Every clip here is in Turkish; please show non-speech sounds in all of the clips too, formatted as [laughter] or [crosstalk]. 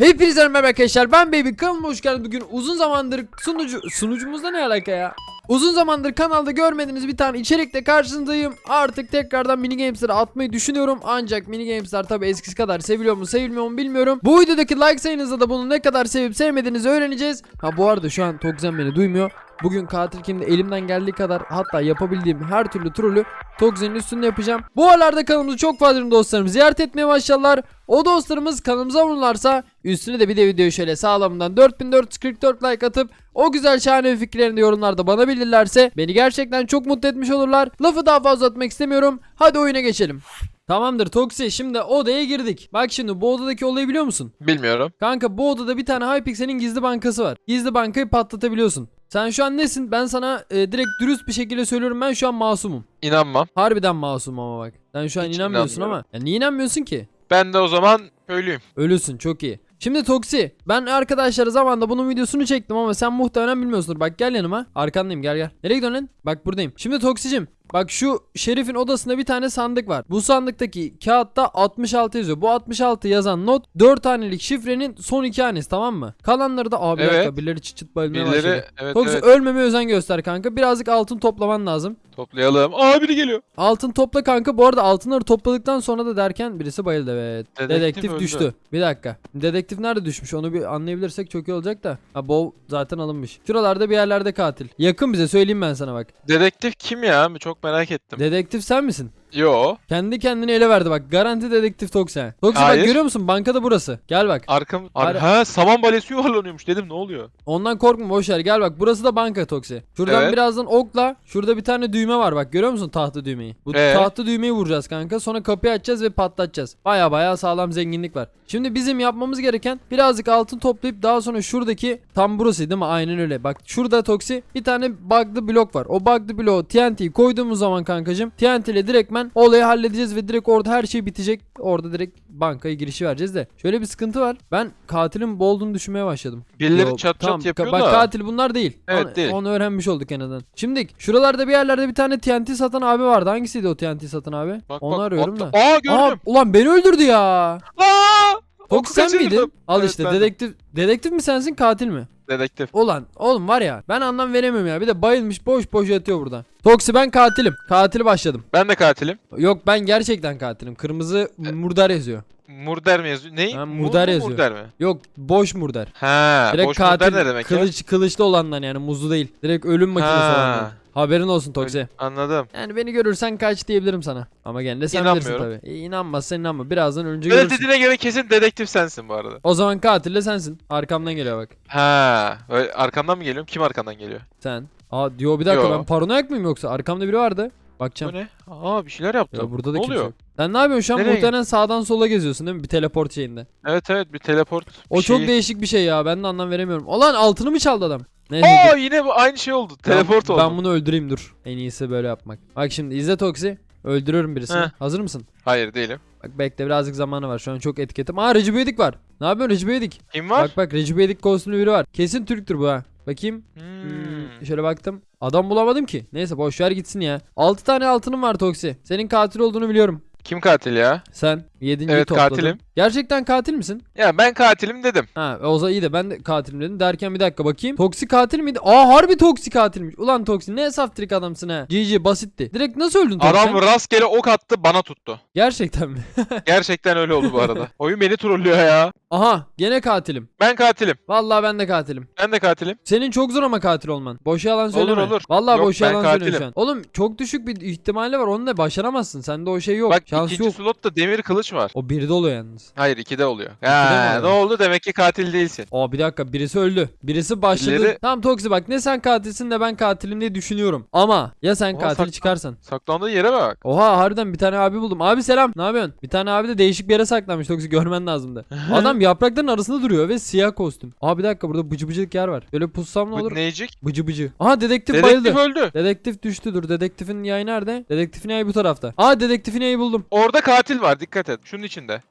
Hepinize merhaba arkadaşlar. Ben Baby. Kanalıma hoş geldiniz. Bugün uzun zamandır sunucu sunucumuzda ne alaka ya? Uzun zamandır kanalda görmediğiniz bir tane içerikle karşınızdayım. Artık tekrardan mini games'leri atmayı düşünüyorum. Ancak mini games'ler tabi eskisi kadar seviliyor mu sevilmiyor mu bilmiyorum. Bu videodaki like sayınızda da bunu ne kadar sevip sevmediğinizi öğreneceğiz. Ha bu arada şu an Tokzen beni duymuyor Bugün katil kimde elimden geldiği kadar hatta yapabildiğim her türlü trolü Tokzen'in üstünde yapacağım. Bu aralarda kanalımızı çok fazla dostlarım ziyaret etmeye başladılar. O dostlarımız kanalımıza abone üstüne de bir de video şöyle sağlamından 4444 like atıp o güzel şahane fikirlerini yorumlarda bana bildirirlerse beni gerçekten çok mutlu etmiş olurlar. Lafı daha fazla atmak istemiyorum. Hadi oyuna geçelim. Tamamdır Toksi şimdi odaya girdik. Bak şimdi bu odadaki olayı biliyor musun? Bilmiyorum. Kanka bu odada bir tane Hypixel'in gizli bankası var. Gizli bankayı patlatabiliyorsun. Sen şu an nesin? Ben sana e, direkt dürüst bir şekilde söylüyorum. Ben şu an masumum. İnanmam. Harbiden masumum ama bak. Sen şu an Hiç inanmıyorsun ama. Ya niye inanmıyorsun ki? Ben de o zaman köylüyüm. Ölüsün çok iyi. Şimdi Toksi ben arkadaşlara zamanında bunun videosunu çektim ama sen muhtemelen bilmiyorsundur. Bak gel yanıma. Arkandayım gel gel. Nereye gidiyorsun lan? Bak buradayım. Şimdi Toksicim Bak şu şerifin odasında bir tane sandık var. Bu sandıktaki kağıtta 66 yazıyor. Bu 66 yazan not 4 tanelik şifrenin son iki hanesi tamam mı? Kalanları da abi Evet. dakika birileri çıt çıt bayılmaya başladı. Birileri evet Toksi evet ölmeme özen göster kanka. Birazcık altın toplaman lazım. toplayalım. Aa biri geliyor. Altın topla kanka. Bu arada altınları topladıktan sonra da derken birisi bayıldı evet. Dedektif, Dedektif öldü. düştü. Bir dakika. Dedektif nerede düşmüş? Onu bir anlayabilirsek çok iyi olacak da. Ha Bow zaten alınmış. Şuralarda bir yerlerde katil. Yakın bize söyleyeyim ben sana bak. Dedektif kim ya? Çok merak ettim. Dedektif sen misin? Yo. Kendi kendini ele verdi bak. Garanti dedektif Toksen. Toksen bak Hayır. görüyor musun? Bankada burası. Gel bak. Arkam Ar- Ar ha saman balyası yuvarlanıyormuş dedim ne oluyor? Ondan korkma boş ver. Gel bak. Burası da banka Toksi. Şuradan Evet. birazdan okla. Şurada bir tane düğme var bak. Görüyor musun tahta düğmeyi? Bu Ee? tahta düğmeyi vuracağız kanka. Sonra kapıyı açacağız ve patlatacağız. Baya baya sağlam zenginlik var. Şimdi bizim yapmamız gereken birazcık altın toplayıp daha sonra şuradaki tam burası değil mi? Aynen öyle. Bak şurada Toksi bir tane bug'lı blok var. O bug'lı bloğu TNT'yi koyduğumuz zaman kankacım TNT ile direktmen olayı halledeceğiz ve direkt orada her şey bitecek. Orada direkt bankaya girişi vereceğiz de. Şöyle bir sıkıntı var. Ben katilin bol olduğunu düşünmeye başladım. Birileri Yo, çat tamam, çat yapıyor bak da. katil bunlar değil. Evet, onu, değil. Onu öğrenmiş olduk en azından. Şimdi şuralarda bir yerlerde bir tane TNT satan abi vardı. Hangisiydi o TNT satan abi? Bak, onu bak, arıyorum atla- da. Aa Aa, gördüm. ulan beni öldürdü ya. Aa! Oku sen kaçırdım. miydin? Al Evet, işte bendim. dedektif. Dedektif mi sensin katil mi? Dedektif. Ulan oğlum var ya ben anlam veremiyorum ya. Bir de bayılmış boş boş yatıyor burada. Toksi ben katilim. Katili başladım. Ben de katilim. Yok ben gerçekten katilim. Kırmızı murdar yazıyor. Murder mi yazıyor? Ney? Ha, Mur murdar mu, yazıyor. Murder mi? Yok boş murdar. Ha, Direkt boş katil murder ne demek ya? kılıç, kılıçlı olandan yani muzlu değil. Direkt ölüm makinesi Ha. olandan. Haberin olsun Toksi. Anladım. Yani beni görürsen kaç diyebilirim sana. Ama gene de sen bilirsin İnanmıyorum. tabii. E, inanmazsan inanma. Birazdan önce Böyle görürsün. dediğine göre kesin dedektif sensin bu arada. O zaman katil de sensin. Arkamdan geliyor bak. Ha, öyle arkamdan mı geliyorum? Kim arkandan geliyor? Sen. Aa diyor bir dakika Yo. ben paranoyak mıyım yoksa? Arkamda biri vardı. Bu Bakacağım. ne? Aa bir şeyler yaptım. Ya burada da ne kimse oluyor? yok. Sen ne yapıyorsun şu an? Nereye Muhtemelen sağdan sola geziyorsun değil mi? Bir teleport şeyinde. Evet evet bir teleport. O bir çok şeyi- değişik bir şey ya. Ben de anlam veremiyorum. Ulan altını mı çaldı adam? Neyse. Aa yine bu aynı şey oldu. ben- Teleport oldu. Ben bunu öldüreyim dur. En iyisi böyle yapmak. Bak şimdi izle Toksi. Öldürüyorum birisini. Heh. Hazır mısın? Hayır değilim. Bak bekle birazcık zamanı var. Şu an çok etiketim. Aa Recep İvedik var. Ne yapıyorsun Recep İvedik? Kim var? Bak bak Recep İvedik kostümlü biri var. Kesin Türktür bu ha. Bakayım. Hmm. Hmm, Şöyle baktım. Adam bulamadım ki. Neyse boş ver gitsin ya. 6 tane altınım var Toksi. Senin katil olduğunu biliyorum. Kim katil ya? Sen 7. Evet, topladın. katilim. Gerçekten katil misin? Ya ben katilim dedim. Ha o zaman iyi de ben de katilim dedim. Derken bir dakika bakayım. Toksi katil miydi? Aa harbi toksi katilmiş. Ulan toksi ne saftirik adamsın ha. GG basitti. Direkt nasıl öldün Toksi? Adam rastgele ok attı bana tuttu. Gerçekten mi? [laughs] Gerçekten öyle oldu bu arada. Oyun beni trollüyor ya. Aha gene katilim. Ben katilim. Vallahi ben de katilim. Ben de katilim. Senin çok zor ama katil olman. Boş yalan söyleme. olur. Vallahi Yok, boş yalan söylüyorsun şu katilim. an. Oğlum çok düşük bir ihtimali var. Onu da başaramazsın. Sende o şey yok. Bak Şans ikinci yok. slotta demir kılıç var. O birde oluyor yalnız. Hayır ikide oluyor. mi Ha, ne oldu? Demek ki katil değilsin. Aa bir dakika birisi öldü. Birisi başladı. Birileri- Tamam Toksi bak ne sen katilsin de ben katilim diye düşünüyorum. Ama ya sen Oha, katil saklan- çıkarsan. Saklandığı yere bak. Oha harbiden bir tane abi buldum. Abi selam. Ne yapıyorsun? Bir tane abi de değişik bir yere saklanmış. Toksi [laughs] görmen lazımdı. [laughs] Adam yaprakların arasında duruyor ve siyah kostüm. Aa bir dakika burada bıcı bıcılık yer var. Böyle pussam ne olur? Bu neycik? Bıcı bıcı. Aha dedektif, Dedektif bayıldı. öldü. Dedektif düştü dur. Dedektifin yayı nerede? Dedektifin yayı bu tarafta. Aa dedektifin yayı buldum. Orada katil var dikkat et. Şunun içinde.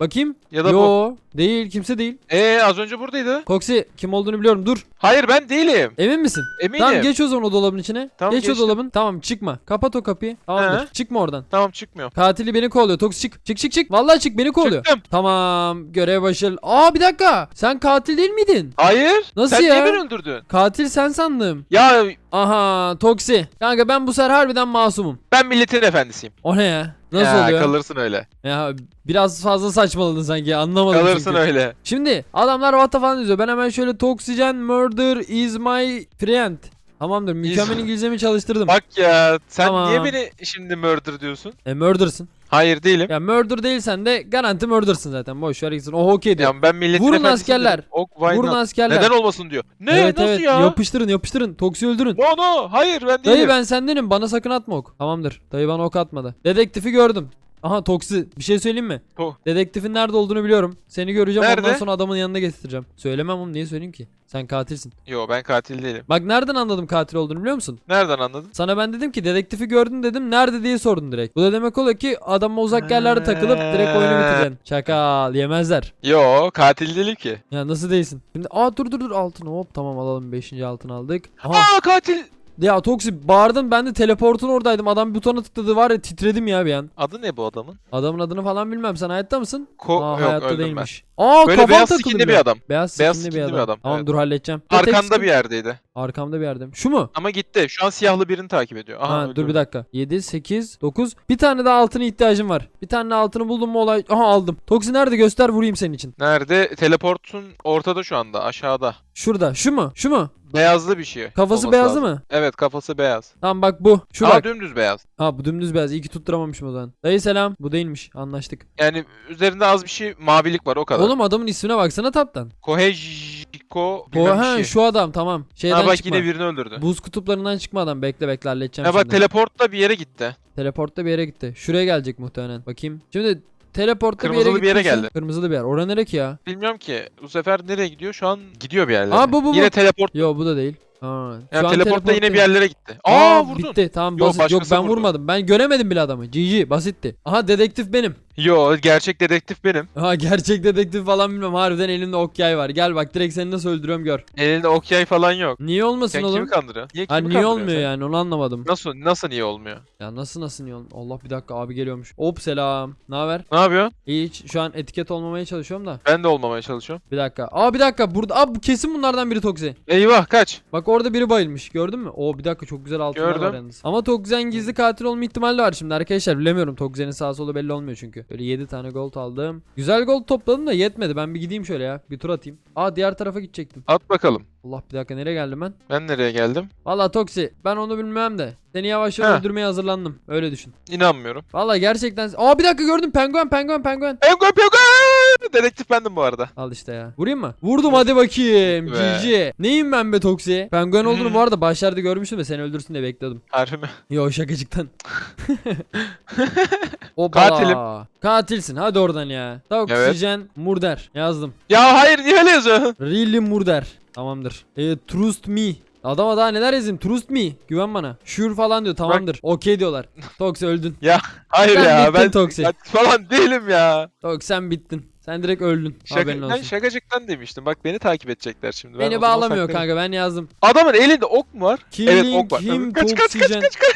Bakayım. Ya da bu. Yo değil kimse değil. Ee az önce buradaydı. Toksi kim olduğunu biliyorum dur. Hayır ben değilim. Emin misin? Eminim. Tamam geç o zaman o dolabın içine. Tamam, geç o geçtim. dolabın. Tamam çıkma. Kapat o kapıyı. Tamamdır. He. Çıkma oradan. Tamam çıkmıyor. Katili beni kovalıyor. Toksi çık. Çık çık çık. Vallahi çık beni kovalıyor. Çıktım. Tamam görev başarılı. Aa bir dakika. Sen katil değil miydin? Hayır. Nasıl Sen ya? niye beni öldürdün? Katil sen sandım. Ya Aha Toksi. Kanka ben bu sefer harbiden masumum. ben milletin efendisiyim. O ne ya? Nasıl ya, oluyor? Kalırsın öyle. Ya biraz fazla saçmaladın sanki anlamadım Kalırsın çünkü. öyle. Şimdi adamlar what the falan yazıyor. Ben hemen şöyle Toxygen murder is my friend. Tamamdır. Mükemmel İngilizcemi çalıştırdım. Bak ya sen Tamam. niye beni şimdi murder diyorsun? E murder'sın. Hayır değilim. Ya murder değilsen de garanti murder'sın zaten. Boş ver gitsin. O okey diyor. Ya ben milletin Vurun askerler. Ok, why Vurun not? askerler. Neden olmasın diyor. Ne evet nasıl evet ya? yapıştırın yapıştırın. Toksi öldürün. No no hayır ben değilim. Dayı ben sendenim. Bana sakın atma ok. Tamamdır. Dayı bana ok atmadı. Dedektifi gördüm. Aha Toksi. Bir şey söyleyeyim mi? To- Dedektifin nerede olduğunu biliyorum. Seni göreceğim ondan Nerede? sonra adamın yanına getireceğim. Söylemem oğlum niye söyleyeyim ki? Sen katilsin. Yo ben katil değilim. Bak nereden anladım katil olduğunu biliyor musun? Nereden anladın? Sana ben dedim ki dedektifi gördün dedim nerede diye sordun direkt. Bu da demek oluyor ki adamla uzak yerlerde takılıp direkt oyunu bitireceksin. Çakal yemezler. Yo katil değilim ki. Ya nasıl değilsin? Şimdi aa dur dur dur altın hop tamam alalım 5. altın aldık. Aha Aa katil. Ya Toksi bağırdın ben de teleportun oradaydım. Adam butona tıkladı var ya titredim ya bir an. Adı ne bu adamın? Adamın adını falan bilmem sen hayatta mısın? Ko Aa yok hayatta değilmiş. Aa Böyle beyaz skinli bir adam. Beyaz, Beyaz skinli bir skinli adam. bir adam, Tamam evet. dur halledeceğim. ben. Arkanda bir yerdeydi. Arkamda bir yerdeyim. Şu mu? Ama gitti. Şu an siyahlı birini takip ediyor. Aha, Ha, dur bir dakika. 7, 8, 9. Bir tane daha altına ihtiyacım var. Bir tane daha altını buldum mu olay. Aha aldım. Toksi nerede göster vurayım senin için. Nerede? Teleportun ortada şu anda. Aşağıda. Şurada. Şu mu? Şu mu? Beyazlı bir şey. Kafası olması beyazlı lazım. mı? Evet kafası beyaz. Tamam bak bu. Şu Aa bak. dümdüz beyaz. Ha bu dümdüz beyaz. İyi ki tutturamamışım o zaman. Dayı selam. Bu değilmiş. Anlaştık. Yani üzerinde az bir şey mavilik var o kadar. Oğlum adamın ismine baksana taptan. Kohejiko bilmem bir şey. şu adam tamam. Şeyden Ha bak çıkma. yine birini öldürdü. Buz kutuplarından çıkma adam. Bekle bekle halledeceğim Ha bak şimdi. teleportla bir yere gitti. Teleportta bir yere gitti. Şuraya gelecek muhtemelen. Bakayım. Şimdi teleportta bir yere Kırmızılı bir yere geldi. Kırmızılı bir yer. Orası nere ki ya? Bilmiyorum ki bu sefer nereye gidiyor? Şu an gidiyor bir yerlere. Aa, bu, bu, bu. Yine teleport. Yo bu da değil. Ha. Yani an teleportta yine bir yerlere gitti. Aa, Aa, vurdun. bitti. Tamam Yo, basit. Yok ben vurdu. vurmadım. Ben göremedim bile adamı. GG basitti. Aha dedektif benim. Yo gerçek dedektif benim. Ha gerçek dedektif falan bilmem. Harbiden elimde ok yay var. Gel bak direkt seni nasıl öldürüyorum gör. Elinde ok yay falan yok. Niye olmasın Sen oğlum? kimi kandırıyorsun? Niye Ha kimi niye kandırıyorsun olmuyor sen? yani onu anlamadım. Nasıl nasıl niye olmuyor? Ya nasıl nasıl niye olmuyor? Allah bir dakika abi geliyormuş. Hop selam. Ne haber? Ne yapıyorsun? Hiç şu an etiket olmamaya çalışıyorum da. Ben de olmamaya çalışıyorum. Bir dakika. Aa bir dakika burada. Aa bu kesin bunlardan biri Toksi. Eyvah kaç. Bak orada biri bayılmış. Gördün mü? Oo bir dakika çok güzel altınlar var Gördüm. yalnız. Ama Tokzen gizli katil olma ihtimali var şimdi arkadaşlar. Bilemiyorum Tokzen'in sağ solu belli olmuyor çünkü. Böyle 7 tane gold aldım. Güzel gold topladım da yetmedi. Ben bir gideyim şöyle ya. Bir tur atayım. Aa diğer tarafa gidecektim. At bakalım. Allah bir dakika nereye geldim ben? Ben nereye geldim? Valla Toksi ben onu bilmem de. Seni yavaş yavaş öldürmeye hazırlandım. Öyle düşün. İnanmıyorum. Valla gerçekten. Aa bir dakika gördüm penguen penguen penguen. Penguen penguen! [laughs] Dedektif bendim bu arada. Al işte ya. Vurayım mı? Vurdum hadi bakayım. Be. GG. Neyim ben be Toksi? Penguen olduğunu Hmm. bu arada başlarda görmüştüm de seni öldürsün diye bekliyordum. Harbi mi? Yo şakacıktan. [laughs] Hoppala. Katilim. Katilsin hadi oradan ya. Oksijen murder yazdım. Ya hayır niye öyle yazıyorsun? [laughs] Really murder. Tamamdır. E, trust me. Adama daha neler yazayım? Trust me. Güven bana. Sure falan diyor. Tamamdır. Okey diyorlar. Tox öldün. Hayır Sen ya bittin ben Toksi. falan değilim ya. Tox sen bittin. Sen direkt öldün. Haberin Şaka, ben olsun. şakacıktan demiştim. Bak beni takip edecekler şimdi. Ben Beni bağlamıyor kanka ben yazdım. Adamın elinde ok mu var? evet Killing ok var. him Kaç kaç kaç kaç kaç.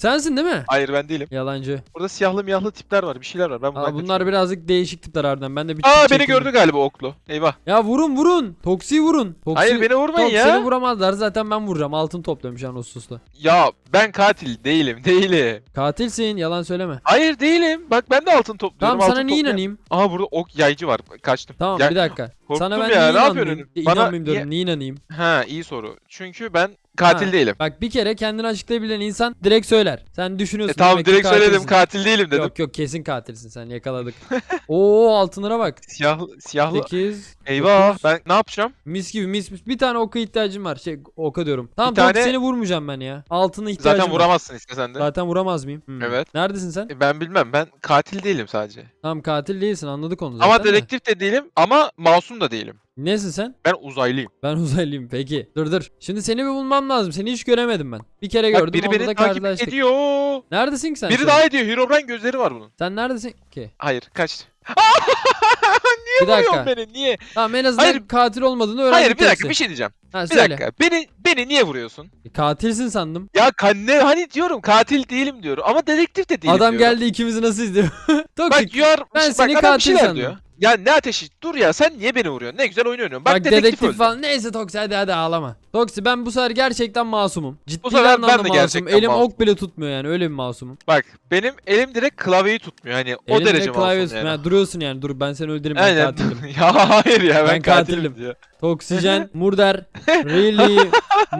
Sensin değil mi? Hayır ben değilim. Yalancı. Burada siyahlı miyahlı tipler var. Bir şeyler var. Ben bundan Aa, bunlar kaçıyorum. birazcık değişik tipler harbiden. Ben de bir Aa beni gördü galiba oklu. Eyvah. Ya vurun vurun. Toksi'yi vurun. Toksi... Hayır beni vurmayın Top ya. seni vuramazlar zaten ben vuracağım. Altın topluyorum şu an hususla. Ya ben katil değilim. Değilim. Katilsin yalan söyleme. Hayır değilim. Bak ben de altın topluyorum. Tamam sana altın niye toplayan- inanayım? Aha burada ok yaycı var. Kaçtım. Tamam Ya, bir dakika. Korktum Sana ben ya. niye Ne inanmayayım? yapıyorsun? Bana İnanmayayım diyorum. niye- Niye inanayım? Ha iyi soru. Çünkü ben katil Ha, değilim. Bak bir kere kendini açıklayabilen insan direkt söyler. Sen E düşünüyorsun. tamam demek ki direkt söyledim katilsin. katil değilim dedim. Yok yok kesin katilsin sen yakaladık. [laughs] Oo altınlara bak. Siyahlı siyahlı. 8 Eyvah ben ne yapacağım? Mis gibi mis mis. Bir tane oka ihtiyacım var. Şey oka diyorum. Tamam Bir tamam tane- seni vurmayacağım ben ya. Altına ihtiyacım Zaten var. vuramazsın istesen de. Zaten vuramaz mıyım? Hmm. Evet. Neredesin sen? E, Ben bilmem ben katil değilim sadece. Tamam katil değilsin anladık onu zaten Ama de. dedektif de değilim ama masum da değilim. Nesin sen? Ben uzaylıyım. Ben uzaylıyım peki. Dur dur. Şimdi seni bir bulmam lazım. Seni hiç göremedim ben. Bir kere Bak gördüm biri onda beni da takip karşılaştık. ediyor. Neredesin ki sen? Biri şu an? daha ediyor. Herobrine gözleri var bunun. Sen neredesin ki? Hayır kaçtı. [laughs] bir dakika. Vuruyorsun beni niye? Tamam en azından Hayır. katil olmadığını öğrendik. Hayır bir dakika bir şey diyeceğim. Ha, Bir söyle. dakika. Beni beni niye vuruyorsun? Katilsin sandım. Ya kanne hani diyorum katil değilim diyorum ama dedektif de değilim Adam diyorum. geldi ikimizi nasıl izliyor? Toksik. [laughs] Bak you are, Ben bak, seni adam bir katil şeyler sandım. diyor. Ya ne ateşi? Dur ya sen niye beni vuruyorsun? Ne güzel oyun oynuyorum. Bak, Bak, dedektif, dedektif öldü. falan. Neyse Toksi hadi hadi ağlama. Toksi ben bu sefer gerçekten masumum. Ciddi Bu sefer ben anlamda de masumum. gerçekten Elim masumum. ok bile tutmuyor yani öyle bir masumum. Bak benim elim direkt klavyeyi tutmuyor. Hani o Elimde derece klavye masum yani. Ha, duruyorsun yani dur ben seni öldüreyim ben Aynen. katilim. [laughs] ya hayır ya ben, Ben katilim. katilim diyor. Toksijen, [laughs] murder, really,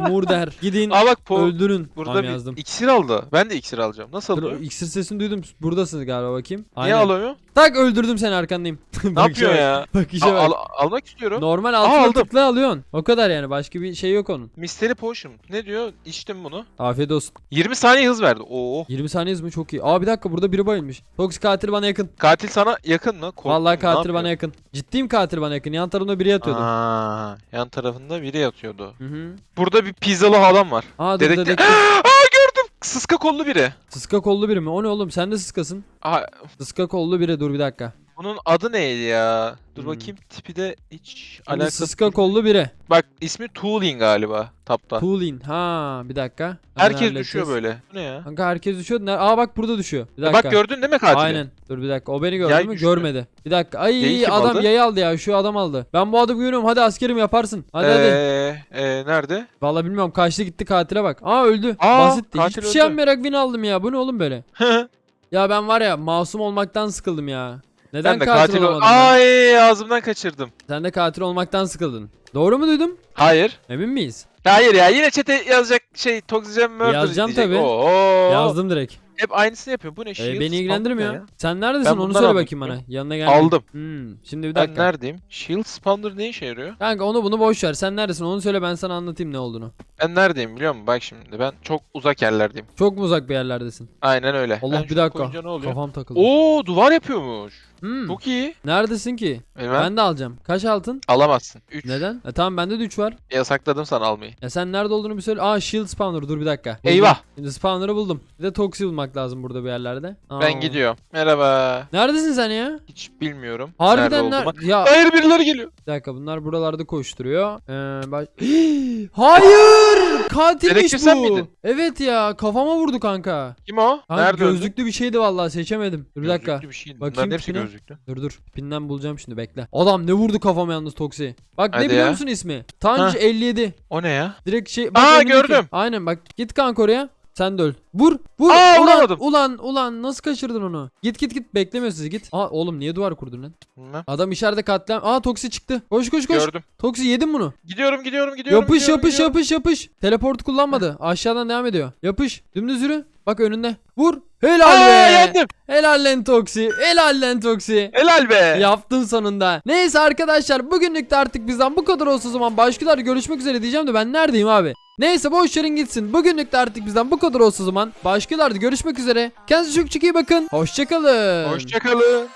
murder. Gidin Aa bak po öldürün. burada Tamam bir yazdım. iksir aldı. Ben de iksir alacağım. Nasıl Dur, alıyor? iksir sesini duydum. Buradasınız galiba bakayım. Niye alıyor? Tak öldürdüm seni arkandayım. [laughs] Ne yapıyor ya? Bak işe bak. al- almak istiyorum. Normal altına tıkla alıyorsun. O kadar yani başka bir şey yok onun. Mystery Potion. Ne diyor? İçtim bunu. Afiyet olsun. 20 saniye hız verdi. Oo. 20 saniye mi çok iyi. Aa bir dakika burada biri bayılmış. Toksik katil bana yakın. Katil sana yakın mı? Korktum. Vallahi katil bana yakın. Ciddiyim katil bana yakın. Yan tarafında biri yatıyordu. Aa, yan tarafında biri yatıyordu. Hı hı. Burada bir pizzalı adam var. Aa dur Dedektif- dedektif. [gasps] Aa gördüm. Sıska kollu biri. Sıska kollu biri mi? O ne oğlum? Sen de sıskasın. Aa, Sıska kollu biri. Dur bir dakika. Bunun adı neydi ya? Dur Hmm. bakayım tipi de hiç Şimdi alakası. sıska kollu biri. Bak ismi Toolin galiba tapta. Toolin. Ha bir dakika. Hemen Herkes halledeceğiz. düşüyor böyle. Bu ne ya? Kanka herkes düşüyor. Ne- Aa bak burada düşüyor. Bir E dakika. Bak gördün değil mi katili? Aynen. Dur bir dakika. O beni gördü Yay mü? düştü. Görmedi. Bir dakika. Ay Yayı kim adam aldı? yayı aldı ya. Şu adam aldı. Ben bu adamı görüyorum. Hadi askerim yaparsın. Hadi hadi. Ee, e, nerede? Vallahi bilmiyorum. Kaçtı gitti katile bak. Aa öldü. Aa, Basitti. katil Hiçbir öldü. şey yapmayarak win aldım ya. Bu ne oğlum böyle? Ya ben var ya masum olmaktan sıkıldım ya. Neden ben de katil, katil ol. olamadım ben? Ay ağzımdan kaçırdım. Sen de katil olmaktan sıkıldın. Doğru mu duydum? Hayır. Emin miyiz? Hayır ya yine çete yazacak şey Toxigen Murder Yazacağım diyecek. tabii. Oo. Yazdım direkt. Hep aynısını yapıyor. Bu ne? Ee, Shield beni spam ilgilendirmiyor. ne ya? Sen neredesin Ben onu söyle aldım. bakayım bana. Yanına gel. Aldım. Hmm, şimdi bir Ben dakika. neredeyim? Shield Spawner ne işe yarıyor? Kanka onu bunu boş ver. Sen neredesin onu söyle ben sana anlatayım ne olduğunu. Ben neredeyim biliyor musun? Bak şimdi ben çok uzak yerlerdeyim. Çok mu uzak bir yerlerdesin? Aynen öyle. Allah Ben bir şunu dakika. koyunca ne oluyor? Kafam takıldı. Oo duvar yapıyormuş. Hmm, Çok iyi. Neredesin ki? Ben, Ben de alacağım. Kaç altın? alamazsın. 3. Neden? E tamam bende de 3 var. Yasakladım sana almayı. Ya sen nerede olduğunu bir söyle. Aa shield spawner dur bir dakika. Buldum. Eyvah. Şimdi spawner'ı buldum. Bir de toksi bulmak lazım burada bir yerlerde. Aa. Ben gidiyorum. Merhaba. Neredesin sen ya? Hiç bilmiyorum. Harbiden nerede ner-. Ya Hayır birileri geliyor. bir dakika bunlar buralarda koşturuyor. Ee, baş- [gasps] Hayır! Katilmiş Dedektif bu. sen miydin? Evet ya kafama vurdu kanka. Kim o? Kanka Nerede öldü? gözlüklü bir şeydi vallahi seçemedim. Dur bir dakika. Gözlüklü bir şey. Bakayım Bunların hepsi tipine. gözlüklü. Dur dur. Pinden bulacağım şimdi bekle. Adam ne vurdu kafama yalnız Toksi. Bak ne Hadi biliyor ya. musun ismi? Tanj 57. O ne ya? Direkt şey Aa, önündeki. gördüm. Aynen bak git kanka oraya. Sen de öl. Vur. Vur. Aa, ulan, vuramadım. ulan ulan nasıl kaçırdın onu? Git git git beklemiyor sizi git. Aa oğlum niye duvar kurdun lan? Bilmem. Adam içeride katliam. Aa Toksi çıktı. Koş koş koş. Gördüm. Toksi yedin bunu. Gidiyorum gidiyorum gidiyorum. yapış gidiyorum, yapış gidiyorum. yapış yapış. Teleportu kullanmadı. Aşağıdan devam ediyor. Yapış. Dümdüz yürü. Bak önünde. Vur. Helal Aa, be. yendim. Helal lan Toksi. Helal lan Toksi. Helal be. Yaptın sonunda. Neyse arkadaşlar bugünlük de artık bizden bu kadar olsun o zaman. Başkaları görüşmek üzere diyeceğim de ben neredeyim abi? Neyse boş verin gitsin. Bugünlük de artık bizden bu kadar olsun o zaman. Başkaları görüşmek üzere. Kendinize çok çok iyi bakın. Hoşçakalın. Hoşçakalın.